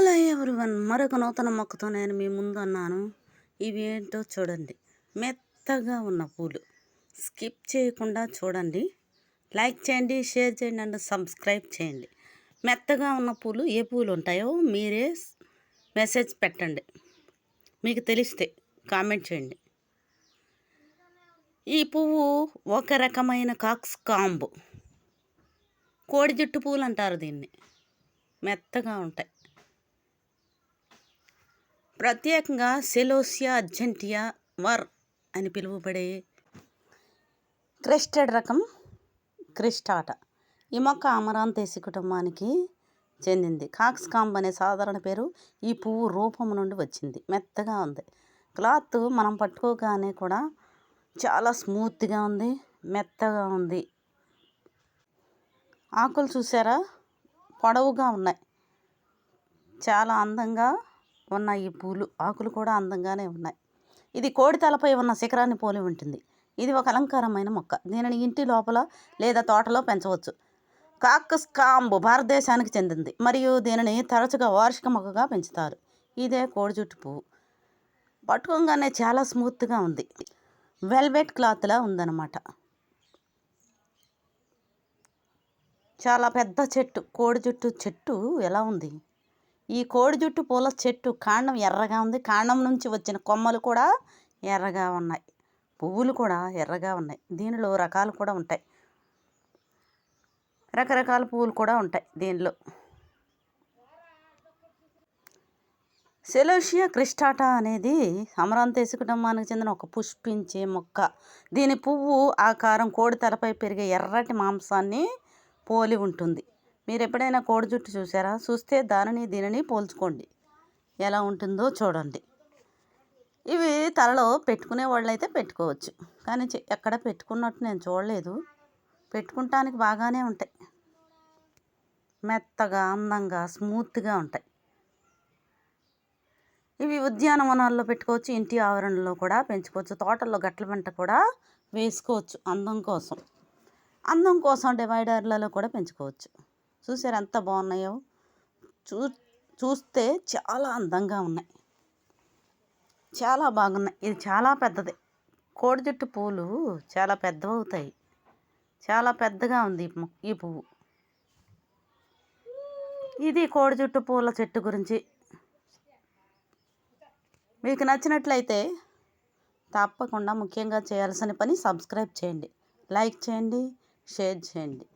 Hello everyone మరొక నూతన మొక్కతో నేను మీ ముందు అన్నాను. ఇవి ఏంటో చూడండి. మెత్తగా ఉన్న పూలు. స్కిప్ చేయకుండా చూడండి. లైక్ చేయండి షేర్ చేయండి అండ్ సబ్స్క్రైబ్ చేయండి. మెత్తగా ఉన్న పూలు ఏ పూలు ఉంటాయో మీరే మెసేజ్ పెట్టండి. మీకు తెలిస్తే కామెంట్ చేయండి. ఈ పువ్వు ఒక రకమైన కాక్స్ కాంబు. కోడి జుట్టు పూలు అంటారు దీన్ని. మెత్తగా ఉంటాయి. ప్రత్యేకంగా సెలోసియా అర్జెంటియా వర్ అని పిలువబడే క్రెస్టెడ్ రకం క్రిస్టాట ఈ మొక్క అమరాంతేసి కుటుంబానికి చెందింది. కాక్స్ కాంబ్ అనే సాధారణ పేరు ఈ పువ్వు రూపం నుండి వచ్చింది. మెత్తగా ఉంది. క్లాత్ మనం పట్టుకోగానే కూడా చాలా స్మూత్గా ఉంది మెత్తగా ఉంది. ఆకులు చూసారా? పొడవుగా ఉన్నాయి. చాలా అందంగా ఉన్నాయి. ఈ పూలు ఆకులు కూడా అందంగానే ఉన్నాయి. ఇది కోడి తలపై ఉన్న శిఖరాన్ని పోలి ఉంటుంది. ఇది ఒక అలంకారమైన మొక్క. దీనిని ఇంటి లోపల లేదా తోటలో పెంచవచ్చు. కాకస్ కాంబు భారతదేశానికి చెందింది. మరియు దీనిని తరచుగా వార్షిక మొక్కగా పెంచుతారు. ఇదే కోడి జుట్టు పువ్వు. పట్టుకోగానే చాలా స్మూత్గా ఉంది. వెల్వెట్ క్లాత్లా ఉందన్నమాట. చాలా పెద్ద చెట్టు కోడి జుట్టు చెట్టు ఎలా ఉంది? ఈ కోడి జుట్టు పూల చెట్టు కాండం ఎర్రగా ఉంది. కాండం నుంచి వచ్చిన కొమ్మలు కూడా ఎర్రగా ఉన్నాయి. పువ్వులు కూడా ఎర్రగా ఉన్నాయి. దీనిలో రకాలు కూడా ఉంటాయి. రకరకాల పువ్వులు కూడా ఉంటాయి దీనిలో. సెలోషియా క్రిస్టాటా అనేది అమరాంతేసి కుటుంబానికి చెందిన ఒక పుష్పించే మొక్క. దీని పువ్వు ఆకారం కోడి తలపై పెరిగే ఎర్రటి మాంసాన్ని పోలి ఉంటుంది. మీరు ఎప్పుడైనా కోడి జుట్టు చూసారా? చూస్తే దానిని దీనిని పోల్చుకోండి. ఎలా ఉంటుందో చూడండి. ఇవి తలలో పెట్టుకునే వాళ్ళు అయితే పెట్టుకోవచ్చు. కానీ ఎక్కడ పెట్టుకున్నట్టు నేను చూడలేదు. పెట్టుకుంటానికి బాగానే ఉంటాయి. మెత్తగా అందంగా స్మూత్గా ఉంటాయి. ఇవి ఉద్యానవనాల్లో పెట్టుకోవచ్చు. ఇంటి ఆవరణలో కూడా పెంచుకోవచ్చు. తోటల్లో గట్ల వెంట కూడా వేసుకోవచ్చు. అందం కోసం. అందం కోసం డివైడర్లలో కూడా పెంచుకోవచ్చు. చూసారు ఎంత బాగున్నాయో? చూ చూస్తే చాలా అందంగా ఉన్నాయి. చాలా బాగున్నాయి. ఇది చాలా పెద్దది. కోడి జుట్టు పూలు చాలా పెద్దవవుతాయి. చాలా పెద్దగా ఉంది ఈ పువ్వు. ఇది కోడి జుట్టు పూల చెట్టు గురించి. మీకు నచ్చినట్లయితే తప్పకుండా ముఖ్యంగా చేయాల్సిన పని సబ్స్క్రైబ్ చేయండి. లైక్ చేయండి షేర్ చేయండి.